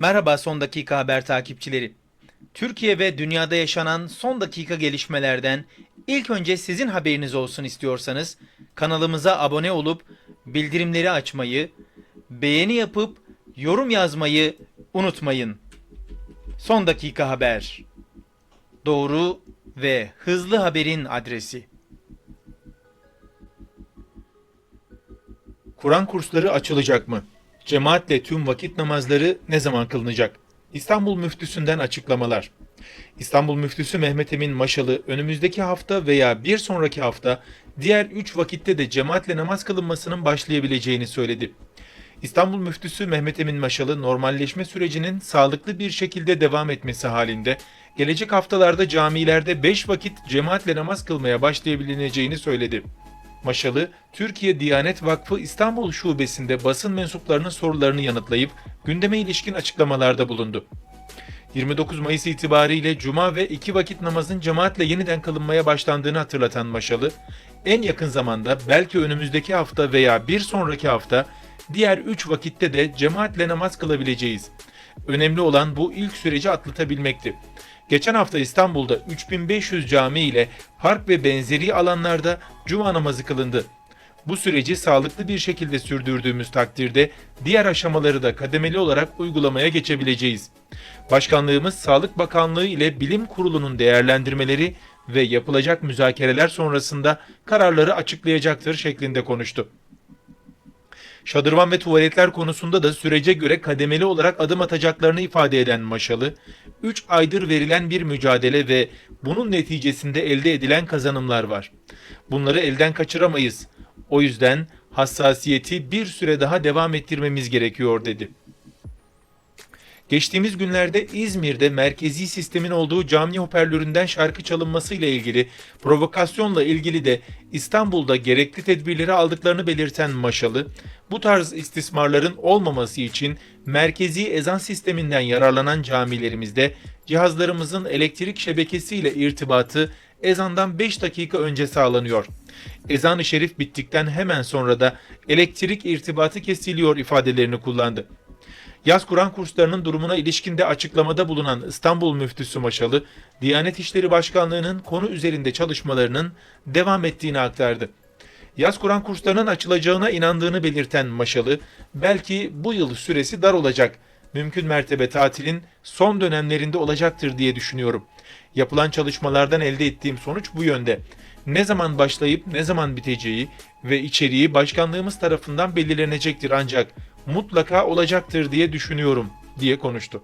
Merhaba son dakika haber takipçileri. Türkiye ve dünyada yaşanan son dakika gelişmelerden ilk önce sizin haberiniz olsun istiyorsanız kanalımıza abone olup bildirimleri açmayı, beğeni yapıp yorum yazmayı unutmayın. Son dakika haber. Doğru ve hızlı haberin adresi. Kur'an kursları açılacak mı? Cemaatle tüm vakit namazları ne zaman kılınacak? İstanbul Müftüsü'nden açıklamalar. İstanbul Müftüsü Mehmet Emin Maşalı önümüzdeki hafta veya bir sonraki hafta diğer 3 vakitte de cemaatle namaz kılınmasının başlayabileceğini söyledi. İstanbul Müftüsü Mehmet Emin Maşalı normalleşme sürecinin sağlıklı bir şekilde devam etmesi halinde gelecek haftalarda camilerde 5 vakit cemaatle namaz kılmaya başlayabileceğini söyledi. Maşalı, Türkiye Diyanet Vakfı İstanbul Şubesi'nde basın mensuplarının sorularını yanıtlayıp gündeme ilişkin açıklamalarda bulundu. 29 Mayıs itibariyle cuma ve iki vakit namazın cemaatle yeniden kılınmaya başlandığını hatırlatan Maşalı, en yakın zamanda belki önümüzdeki hafta veya bir sonraki hafta diğer 3 vakitte de cemaatle namaz kılabileceğiz. Önemli olan bu ilk süreci atlatabilmekti. Geçen hafta İstanbul'da 3500 cami ile park ve benzeri alanlarda cuma namazı kılındı. Bu süreci sağlıklı bir şekilde sürdürdüğümüz takdirde diğer aşamaları da kademeli olarak uygulamaya geçebileceğiz. Başkanlığımız Sağlık Bakanlığı ile Bilim Kurulu'nun değerlendirmeleri ve yapılacak müzakereler sonrasında kararları açıklayacaktır şeklinde konuştu. Şadırvan ve tuvaletler konusunda da sürece göre kademeli olarak adım atacaklarını ifade eden Maşalı, 3 aydır verilen bir mücadele ve bunun neticesinde elde edilen kazanımlar var. Bunları elden kaçıramayız. O yüzden hassasiyeti bir süre daha devam ettirmemiz gerekiyor dedi. Geçtiğimiz günlerde İzmir'de merkezi sistemin olduğu cami hoparlöründen şarkı çalınması ile ilgili provokasyonla ilgili de İstanbul'da gerekli tedbirleri aldıklarını belirten Maşalı, bu tarz istismarların olmaması için merkezi ezan sisteminden yararlanan camilerimizde cihazlarımızın elektrik şebekesiyle irtibatı ezandan 5 dakika önce sağlanıyor. Ezan-ı şerif bittikten hemen sonra da elektrik irtibatı kesiliyor ifadelerini kullandı. Yaz Kur'an kurslarının durumuna ilişkinde açıklamada bulunan İstanbul Müftüsü Maşalı, Diyanet İşleri Başkanlığı'nın konu üzerinde çalışmalarının devam ettiğini aktardı. Yaz Kur'an kurslarının açılacağına inandığını belirten Maşalı, belki bu yıl süresi dar olacak, mümkün mertebe tatilin son dönemlerinde olacaktır diye düşünüyorum. Yapılan çalışmalardan elde ettiğim sonuç bu yönde. Ne zaman başlayıp ne zaman biteceği ve içeriği başkanlığımız tarafından belirlenecektir ancak mutlaka olacaktır diye düşünüyorum diye konuştu.